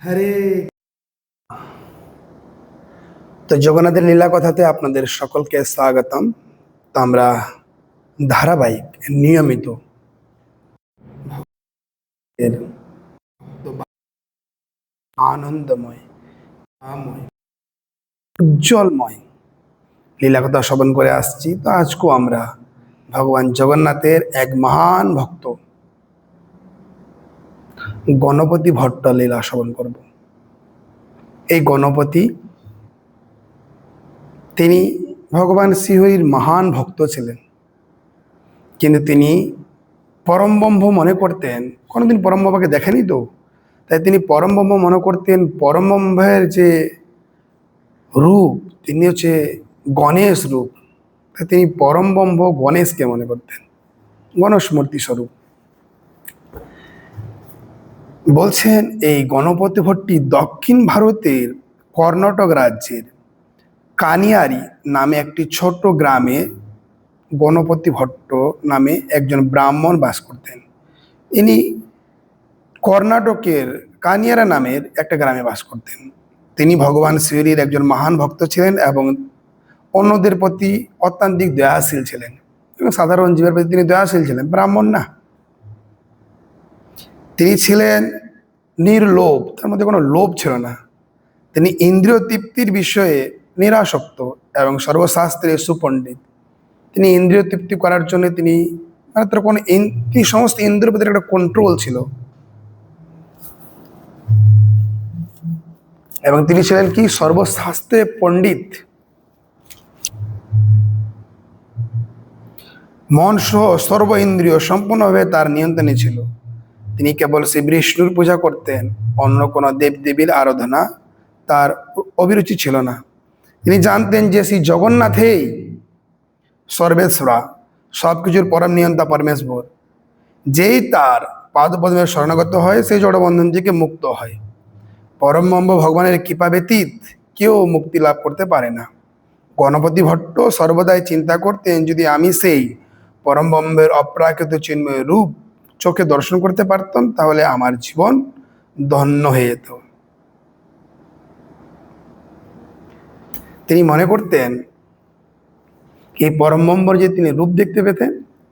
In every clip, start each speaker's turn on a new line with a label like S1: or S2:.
S1: হরে। তো জগন্নাথের লীলা কথাতে আপনাদের সকলকে স্বাগতম। তো আমরা ধারাবাহিক, নিয়মিত আনন্দময় উজ্জ্বলময় লীলা কথা শ্রবণ করে আসছি। তো আজকেও আমরা ভগবান জগন্নাথের এক মহান ভক্ত গণপতি ভট্ট লীলা শ্রবণ করব। এই গণপতি, তিনি ভগবান শ্রীহরির মহান ভক্ত ছিলেন। কিন্তু তিনি পরম ব্রহ্ম মনে করতেন, কোনোদিন পরম বাবাকে দেখেনি তো? তাই তিনি পরম ব্রহ্ম মনে করতেন পরম ব্রহ্মের যে রূপ, তিনি হচ্ছে গণেশ রূপ। তাই তিনি পরম ব্রহ্ম গণেশকে মনে করতেন। গণেশ মূর্তি স্বরূপ। বলছেন, এই গণপতি ভট্টি দক্ষিণ ভারতের কর্ণাটক রাজ্যের কানিয়ারি নামে একটি ছোট্ট গ্রামে গণপতি ভট্ট নামে একজন ব্রাহ্মণ বাস করতেন। ইনি কর্ণাটকের কানিয়ারা নামের একটা গ্রামে বাস করতেন। তিনি ভগবান শ্রীহরির একজন মহান ভক্ত ছিলেন এবং অন্যদের প্রতি অত্যান্তিক দয়াশীল ছিলেন এবং সাধারণ জীবের প্রতি তিনি দয়াশীল ছিলেন। ব্রাহ্মণ না। তিনি ছিলেন নির্লোভ, তার মধ্যে কোনো লোভ ছিল না। তিনি ইন্দ্রিয় তৃপ্তির বিষয়ে নিরাসক্ত এবং সর্বশাস্ত্রে সুপণ্ডিত। তিনি ইন্দ্রিয় তৃপ্তি করার জন্য তিনি মানে তার কোনো তিনি সমস্ত ইন্দ্রিয় প্রতি একটা কন্ট্রোল ছিল। এবং তিনি ছিলেন কি? সর্বশাস্ত্রে পণ্ডিত। মন সহ সর্ব ইন্দ্রিয় সম্পূর্ণভাবে তার নিয়ন্ত্রণে ছিল। তিনি কেবল শ্রী বিষ্ণুর পূজা করতেন, অন্য কোনো দেবদেবীর আরাধনা তার অভিরুচি ছিল না। তিনি জানতেন যে শ্রী জগন্নাথেই সর্বেশ্বরা সব কিছুর পরম নিয়ন্তা পরমেশ্বর। যেই তার পাদপদ্মের শরণাগত হয়, সেই জড়বন্ধন থেকে মুক্ত হয়। পরম ব্রহ্ম ভগবানের কৃপা ব্যতীত কেউ মুক্তি লাভ করতে পারে না। গণপতি ভট্ট সর্বদাই চিন্তা করতেন, যদি আমি সেই পরম ব্রহ্মের অপ্রাকৃত চিন্ময় রূপ চোখে দর্শন করতে পারতাম, তাহলে আমার জীবন ধন্য হয়ে যেত। তিনি মনে করতেন, এই পরম ব্রহ্মর যে তিনি রূপ দেখতে পেতেন,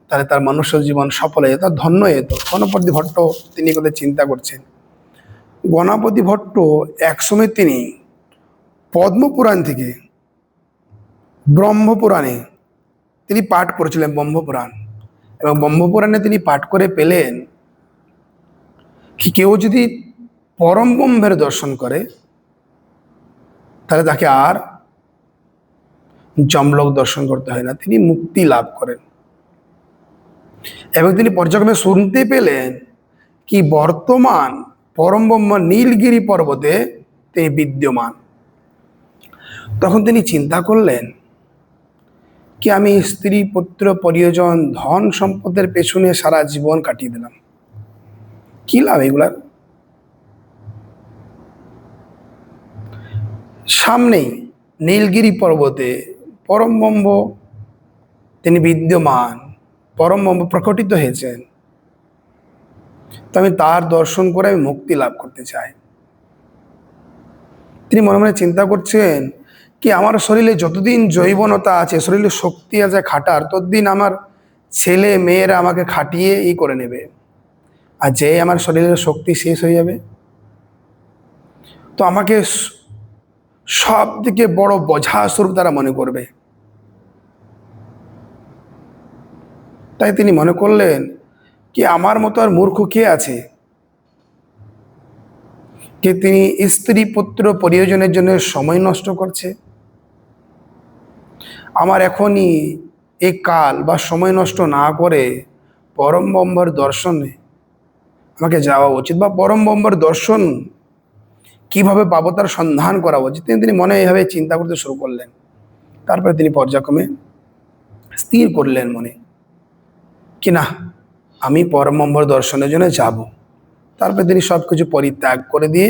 S1: তাহলে তার মনুষ্য জীবন সফল হয়ে যেত, ধন্য হয়ে যেত। গণপতি ভট্ট তিনি কথা চিন্তা করছেন। গণপতি ভট্ট একসময় তিনি পদ্মপুরাণ থেকে ব্রহ্মপুরাণে তিনি পাঠ করেছিলেন, ব্রহ্মপুরাণ। এবং ব্রহ্মপুরাণে তিনি পাঠ করে পেলেন কি কেউ যদি পরম ব্রহ্মের দর্শন করে, তাহলে তাকে আর জমলোক দর্শন করতে হয় না, তিনি মুক্তি লাভ করেন। এবং তিনি পর্যায়ক্রমে শুনতে পেলেন কি বর্তমান পরম ব্রহ্ম নীলগিরি পর্বতে তিনি বিদ্যমান। তখন তিনি চিন্তা করলেন কি আমি স্ত্রী, পুত্র পরিজন ধন সম্পদের পেছনে সারা জীবন কাটিয়ে দিলাম? কি লাভ এগুলার সামনেই নীলগিরি পর্বতে পরম ব্রহ্ম, তিনি বিদ্যমান, পরম ব্রহ্ম প্রকটিত হয়েছেন। তো আমি তার দর্শন করে আমি মুক্তি লাভ করতে চাই। তিনি মনে মনে চিন্তা করছেন কি আমার শরীরে যতদিন জৈবনতা আছে, শরীরে শক্তি আছে, খাটার, ততদিন আমার ছেলে মেয়েরা আমাকে খাটিয়ে ই করে নেবে। আর যে আমার শরীরের শক্তি শেষ হয়ে যাবে। তো আমাকে সব থেকে বড় বোঝা স্বরূপ তারা মনে করবে। তাই তিনি মনে করলেন কি আমার মতো আর মূর্খ কে আছে? যে তিনি স্ত্রী পুত্র পরিয়োজনের জন্য সময় নষ্ট করছে? আমার এখনই এই কাল বা সময় নষ্ট না করে পরম ব্রহ্মর দর্শনে আমাকে যাওয়া উচিত বা পরম ব্রহ্মর দর্শন কীভাবে পাবো তার সন্ধান করা উচিত? তিনি তিনি মনে এইভাবে চিন্তা করতে শুরু করলেন। তারপরে তিনি পর্যায়ক্রমে স্থির করলেন মনে। কি না, আমি পরম ব্রহ্মর দর্শনের জন্য যাব। তারপরে তিনি সব কিছু পরিত্যাগ করে দিয়ে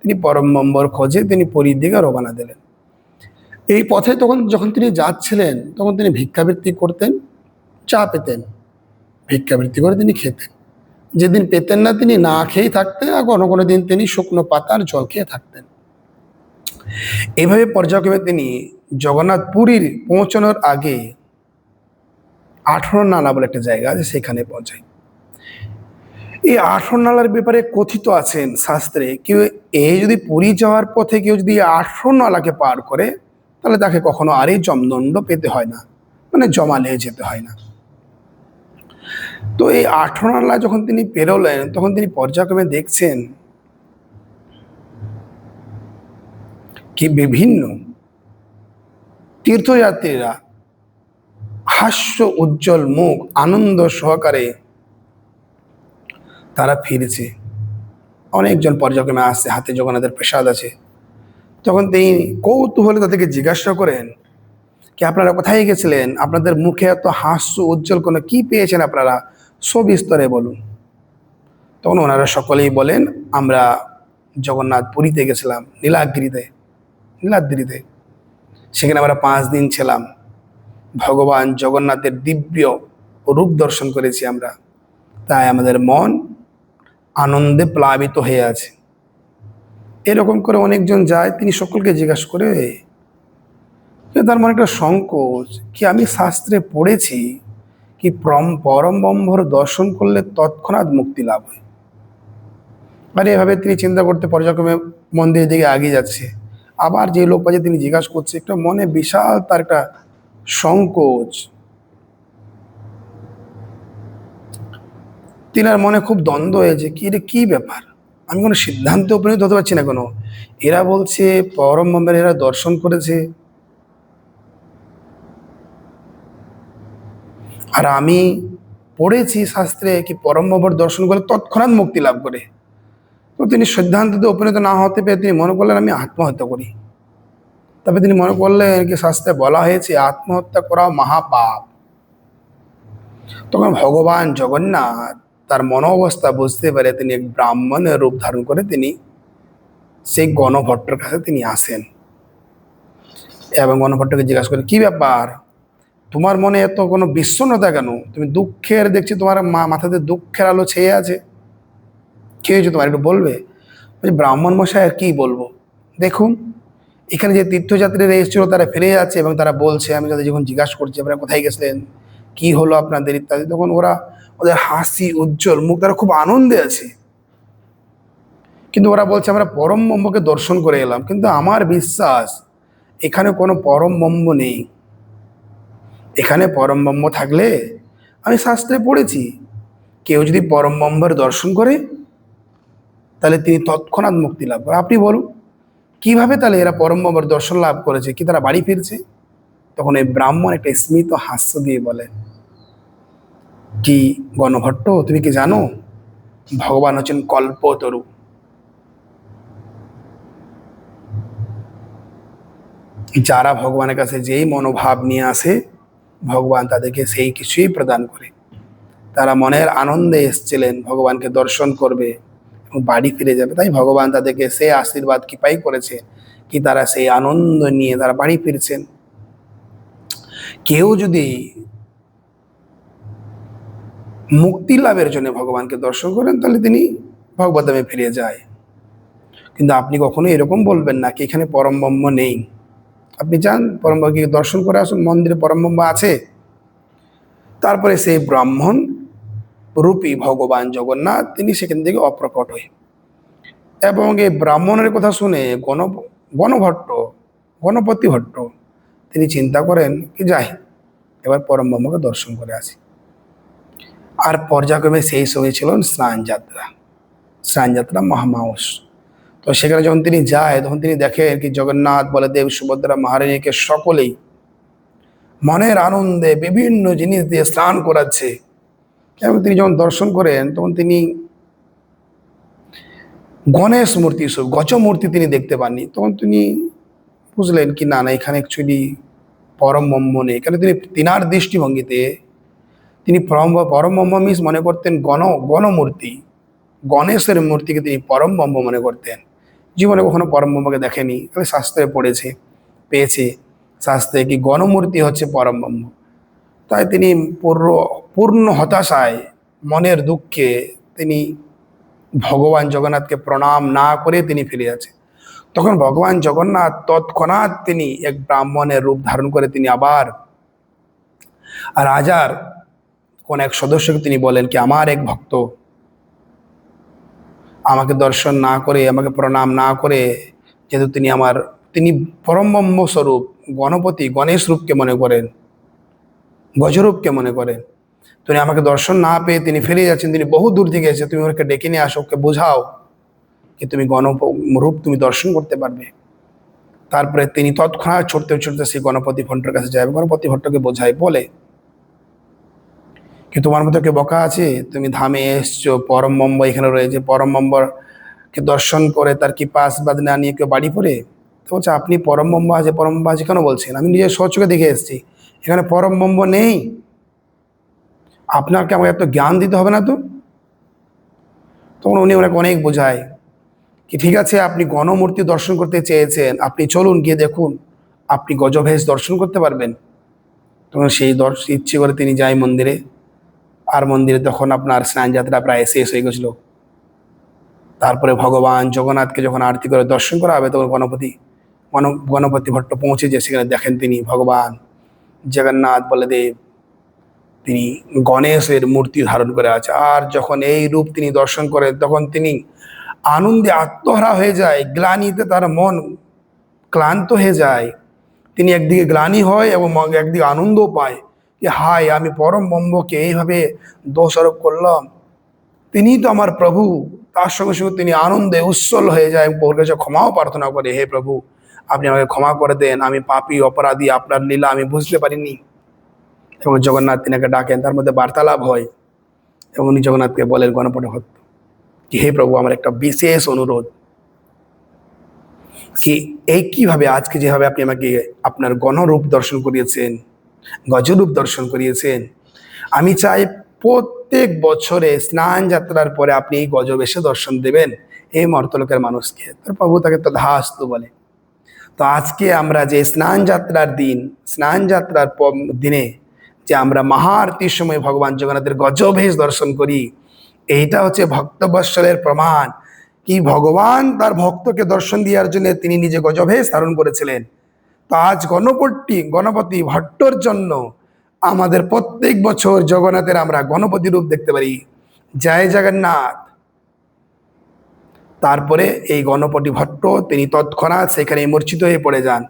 S1: তিনি পরম ব্রহ্মর খোঁজে তিনি পুরীর দিকে রওনা দিলেন। এই পথে তখন যখন তিনি যাচ্ছিলেন, তখন তিনি ভিক্ষাবৃত্তি করতেন, চা পেতেন। ভিক্ষাবৃত্তি করে তিনি খেতেন। যেদিন পেতেন না তিনি, না খেয়েই থাকতেন আর কোনো কোনো দিন তিনি শুকনো পাতার জল খেয়ে থাকতেন। এভাবে পর্যায়ক্রমে তিনি জগন্নাথ পুরীর পৌঁছানোর আগে আঠারো নালা বলে একটা জায়গা আছে, সেখানে পৌঁছায়। এই আঠারো নালার ব্যাপারে কথিত আছেন শাস্ত্রে, কেউ এই যদি পুরী যাওয়ার পথে কেউ যদি আঠারো নালাকে পার করে তাহলে তাকে কখনো আর জমদণ্ড পেতে হয় না মানে জমালে যেতে হয় না। তো এই আঠারো যখন তিনি পেরোলেন, তখন তিনি পর্যায়ক্রমে দেখছেন কি বিভিন্ন তীর্থযাত্রীরা হাস্য, উজ্জ্বল মুখ, আনন্দ সহকারে তারা ফিরেছে। অনেকজন পর্যটনে আসছে, হাতে জগন্নাথের প্রসাদ আছে। তখন তিনি কৌতূহলে তাদেরকে জিজ্ঞাসা করেন কি আপনারা কোথায় গেছিলেন? আপনাদের মুখে এত হাস্য উজ্জ্বল কোনো কি পেয়েছেন আপনারা? সবিস্তরে বলুন। তখন ওনারা সকলেই বলেন, আমরা জগন্নাথ পুরীতে গেছিলাম, নীলাদ্রিতে নীলাদ্রিতে। সেখানে আমরা পাঁচ দিন ছিলাম। ভগবান জগন্নাথের দিব্য রূপ দর্শন করেছি আমরা। তাই আমাদের মন আনন্দে প্লাবিত হয়ে আছে। এরকম করে অনেকজন যায়, তিনি সকলকে জিজ্ঞাসা করে তার মনে একটা সংকোচ? কি আমি শাস্ত্রে পড়েছি কি প্রম ব্রহ্মর দর্শন করলে তৎক্ষণাৎ মুক্তি লাভ হয়? আর এভাবে তিনি চিন্তা করতে পর্যায়ক্রমে মন্দিরের দিকে এগিয়ে যাচ্ছে। আবার যে লোক পাচ্ছে তিনি জিজ্ঞাসা করছে, একটা মনে বিশাল তার একটা সংকোচ। তিনার মনে খুব দ্বন্দ্ব হয়েছে, কি রে কি ব্যাপার? আমি কোনো সিদ্ধান্তে উপনীত হতে পারছি না কোনো। এরা বলছে, পরম ব্রহ্মের এরা দর্শন করেছে। আর আমি পড়েছি শাস্ত্রে কি পরম ব্রহ্মর দর্শন করলে তৎক্ষণাৎ মুক্তি লাভ করে। তো তিনি সিদ্ধান্ততে উপনীত না হতে পেরে তিনি মনে করলেন, আমি আত্মহত্যা করি। তবে তিনি মনে করলেন কি শাস্ত্রে বলা হয়েছে, আত্মহত্যা করা মহাপাপ। তখন ভগবান জগন্নাথ তার মনোবস্থা বুঝতে পারে তিনি এক ব্রাহ্মণের রূপ ধারণ করে তিনি সেই গণভট্টর কাছে তিনি আসেন। এবং গণভট্টকে জিজ্ঞাসা করেন, কি ব্যাপার? তোমার মনে এত কোনো বিষণ্ণতা কেন? তুমি দুঃখের দেখছি তোমার মা, মাথাতে দুঃখের আলো ছেয়ে আছে। কি হয়েছে তোমার? একটু বলবে? ব্রাহ্মণ মশাই, আর কী বলব? দেখুন, এখানে যে তীর্থযাত্রীরা এসেছিল, তারা ফিরে যাচ্ছে এবং তারা বলছে, আমি তাদের যখন জিজ্ঞাসা করছি, আপনারা কোথায় গেছিলেন? কি হলো আপনাদের ইত্যাদি? তখন ওরা ওদের হাসি, উজ্জ্বল, মুখ তারা খুব আনন্দে আছে। কিন্তু ওরা বলছে, আমরা পরম ব্রহ্মকে দর্শন করে এলাম, কিন্তু আমার বিশ্বাস, এখানে কোনো পরম ব্রহ্ম নেই। এখানে পরম ব্রহ্ম থাকলে আমি শাস্ত্রে পড়েছি, কেউ যদি পরম ব্রহ্মের দর্শন করে, তাহলে তিনি তৎক্ষণাৎ মুক্তি লাভ করে। আপনি বলুন, কীভাবে তাহলে এরা পরম ব্রহ্মের দর্শন লাভ করেছে? কি তারা বাড়ি ফিরছে? তখন এই ব্রাহ্মণ একটা স্মিত হাস্য দিয়ে বলেন কি গণভট্ট? তুমি কি জানো? ভগবান হচ্ছেন কল্পতরু। যারা ভগবানের কাছে যেই মনোভাব নিয়ে আসে, ভগবান তাদেরকে সেই কিছুই প্রদান করে। তারা মনের আনন্দে এসছিলেন, ভগবানকে দর্শন করবে এবং বাড়ি ফিরে যাবে। তাই ভগবান তাদেরকে সে আশীর্বাদ কৃপাই করেছে কি তারা সেই আনন্দ নিয়ে তারা বাড়ি ফিরছেন। কেউ যদি মুক্তি লাভের জন্য ভগবানকে দর্শন করেন, তাহলে তিনি ভগবদ্ধামে ফিরে যায়। কিন্তু আপনি কখনো এরকম বলবেন না কি এখানে পরম ব্রহ্ম নেই। আপনি যান পরম ব্রহ্মকে দর্শন করে আসুন, মন্দিরে পরম ব্রহ্ম আছে। তারপরে সেই ব্রাহ্মণ রূপী ভগবান জগন্নাথ, তিনি সেখান থেকে অপ্রকট হয়ে। এবং এই ব্রাহ্মণের কথা শুনে গণ, গণভট্ট গণপতি ভট্ট তিনি চিন্তা করেন কি যাই, এবার পরম ব্রহ্মকে দর্শন করে আসি। আর পর্যায়ক্রমে সেই সময় ছিল স্নান যাত্রা। স্নান যাত্রা মহামাউস। তো সেখানে যখন তিনি যায়, তখন তিনি দেখেন কি জগন্নাথ, বলদেব, সুভদ্রা, মহারানীকে সকলেই মনের আনন্দে বিভিন্ন জিনিস দিয়ে স্নান করাচ্ছে। এবং তিনি যখন দর্শন করেন, তখন তিনি গণেশ মূর্তি গজ মূর্তি তিনি দেখতে পাননি। তখন তিনি বুঝলেন কি, না না, এখানে অ্যাকচুয়ালি পরম ব্রহ্ম নেই। এখানে তিনি তিনার দৃষ্টিভঙ্গিতে তিনি পরম পরম ব্রহ্ম মিস মনে করতেন, গণ, গণমূর্তি। গণেশের মূর্তিকে তিনি পরম ব্রহ্ম মনে করতেন। জীবনে কখনো পরম ব্রহ্মকে দেখেনি তবে শাস্ত্রে পড়েছে, পেয়েছে। শাস্ত্রে কি গণমূর্তি হচ্ছে পরম ব্রহ্ম তাই তিনি পূর্ণ পূর্ণ হতাশায়, মনের দুঃখে তিনি ভগবান জগন্নাথকে প্রণাম না করে তিনি ফিরে আছে তখন ভগবান জগন্নাথ তৎক্ষণাৎ তিনি এক ব্রাহ্মণের রূপ ধারণ করে তিনি আবার রাজার কোন এক সদস্যকে তিনি বলেন কি, আমার এক ভক্ত, আমাকে দর্শন না করে, আমাকে প্রণাম না করে, যেহেতু তিনি আমার, তিনি পরমব্রহ্ম স্বরূপ, গণপতি, গণেশ রূপকে মনে করেন, গজরূপকে মনে করেন। তিনি আমাকে দর্শন না পেয়ে তিনি ফিরে যাচ্ছেন, তিনি বহু দূর থেকে এসে, তুমি ওকে ডেকে নিয়ে আসো, ওকে বোঝাও কি তুমি গণপ, রূপ তুমি দর্শন করতে পারবে? তারপরে তিনি তৎক্ষণাৎ ছুটতে ছুটতে সেই গণপতি ভট্টের কাছে যায়, গণপতি ভট্টকে বোঝায়, বলে কি তোমার মতো কে বকা আছে? তুমি ধামে এসছো, পরম মম্ব এখানে রয়েছে। পরম বম্বরকে দর্শন করে তার কি পাস বাদ না নিয়ে কেউ বাড়ি পড়ে তো বলছে, আপনি পরম মম্ব আছে, পরম বম্ব আছে কেন বলছেন? আমি নিজের সচকে দেখে এসেছি। এখানে পরম মম্ব নেই। আপনাকে আমাকে এত জ্ঞান দিতে হবে না তো? তখন উনি ওনাকে অনেক বোঝায় কি, ঠিক আছে, আপনি গণমূর্তি দর্শন করতে চেয়েছেন। আপনি চলুন, গিয়ে দেখুন, আপনি গজভেষ দর্শন করতে পারবেন? তখন সেই দর্শ ইচ্ছে করে তিনি যায় মন্দিরে। আর মন্দিরে তখন আপনার স্নান যাত্রা প্রায় শেষ হয়ে গেছিল, তারপরে ভগবান জগন্নাথকে যখন আরতি করে দর্শন করা হবে, তখন গণপতি, গণ, গণপতি ভট্ট পৌঁছে যে সেখানে দেখেন তিনি ভগবান জগন্নাথ বলদেব তিনি গণেশের মূর্তি ধারণ করে আছে। আর যখন এই রূপ তিনি দর্শন করেন তখন তিনি আনন্দে আত্মহারা হয়ে যায়, গ্লানিতে তার মন ক্লান্ত হয়ে যায়। তিনি একদিকে গ্লানি হয় এবং একদিকে আনন্দও পায়। যে, হায়, আমি পরম ব্রহ্মকে এইভাবে দোষারোপ করলাম। তিনি তো আমার প্রভু। তার সঙ্গে সঙ্গে তিনি আনন্দে উচ্ছল হয়ে যায় প্রভুর কাছে ক্ষমাও প্রার্থনা করে, হে প্রভু, আপনি আমাকে ক্ষমা করে দেন। আমি পাপী, অপরাধী, আপনার লীলা আমি বুঝতে পারিনি। এবং জগন্নাথ তিনাকে ডাকেন। তার মধ্যে বার্তালাপ হয় এবং উনি জগন্নাথকে বলেন, গণপতি ভক্ত, কি হে প্রভু, আমার একটা বিশেষ অনুরোধ। কি, এই কীভাবে আজকে যেভাবে আপনি আমাকে আপনার গণরূপ দর্শন করিয়েছেন গজরূপ দর্শন করিয়েছেন। আমি চাই প্রত্যেক বছরে স্নান যাত্রার পরে আপনি এই গজবেশে দর্শন দেবেন। এই মর্তলোকের মানুষকে, তার প্রভু তাকে তো ধাস্তু বলে। তো আজকে আমরা যে স্নান যাত্রার দিন, স্নান যাত্রার দিনে যে আমরা মহাআরতির সময় ভগবান জগন্নাথের গজভেশ দর্শন করি, এইটা হচ্ছে ভক্তবৎসলের প্রমাণ। কি ভগবান তার ভক্তকে দর্শন দেওয়ার জন্য তিনি নিজে গজভেশ ধারণ করেছিলেন। আজ গণপতি গণপতি ভট্টর জন্য আমাদের প্রত্যেক বছর জগন্নাথের আমরা গণপতি রূপ দেখতে পারি। জয় জগন্নাথ। তারপরে এই গণপতি ভট্ট, তিনি তৎক্ষণাৎ সেখানে মূর্ছিত হয়ে পড়ে যান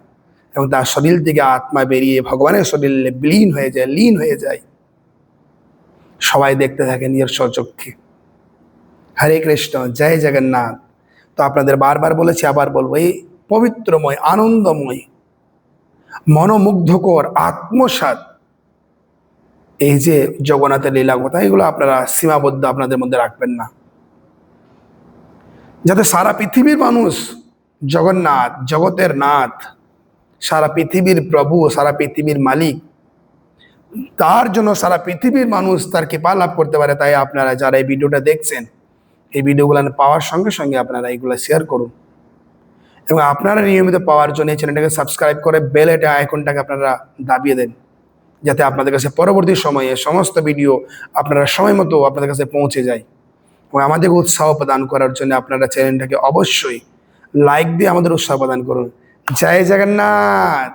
S1: এবং তার শরীর থেকে আত্মা বেরিয়ে ভগবানের শরীরে বিলীন হয়ে যায়, লীন হয়ে যায়। সবাই দেখতে থাকে নিজের স্বচক্ষে হরে কৃষ্ণ, জয় জগন্নাথ। তো আপনাদের বারবার বলেছি, আবার বলব, এই পবিত্রময়, আনন্দময় মনোমুগ্ধকর আত্মসাত এই যে জগন্নাথের লীলা কথা এগুলো আপনারা সীমাবদ্ধ আপনাদের মধ্যে রাখবেন না। যাতে সারা পৃথিবীর মানুষ জগন্নাথ, জগতের নাথ, সারা পৃথিবীর প্রভু, সারা পৃথিবীর মালিক, তার জন্য সারা পৃথিবীর মানুষ তার কৃপা লাভ করতে পারে। তাই আপনারা যারা এই ভিডিওটা দেখছেন, এই ভিডিওগুলো পাওয়ার সঙ্গে সঙ্গে আপনারা এইগুলো শেয়ার করুন। এবং আপনারা নিয়মিত পাওয়ার জন্য এই চ্যানেলটাকে সাবস্ক্রাইব করে বেল এটা আইকনটাকে আপনারা দাবিয়ে দেন, যাতে আপনাদের কাছে পরবর্তী সময়ে সমস্ত ভিডিও আপনারা সময় মতো আপনাদের কাছে পৌঁছে যায়। এবং আমাদেরকে উৎসাহ প্রদান করার জন্য আপনারা চ্যানেলটাকে অবশ্যই লাইক দিয়ে আমাদের উৎসাহ প্রদান করুন। জয় জগন্নাথ!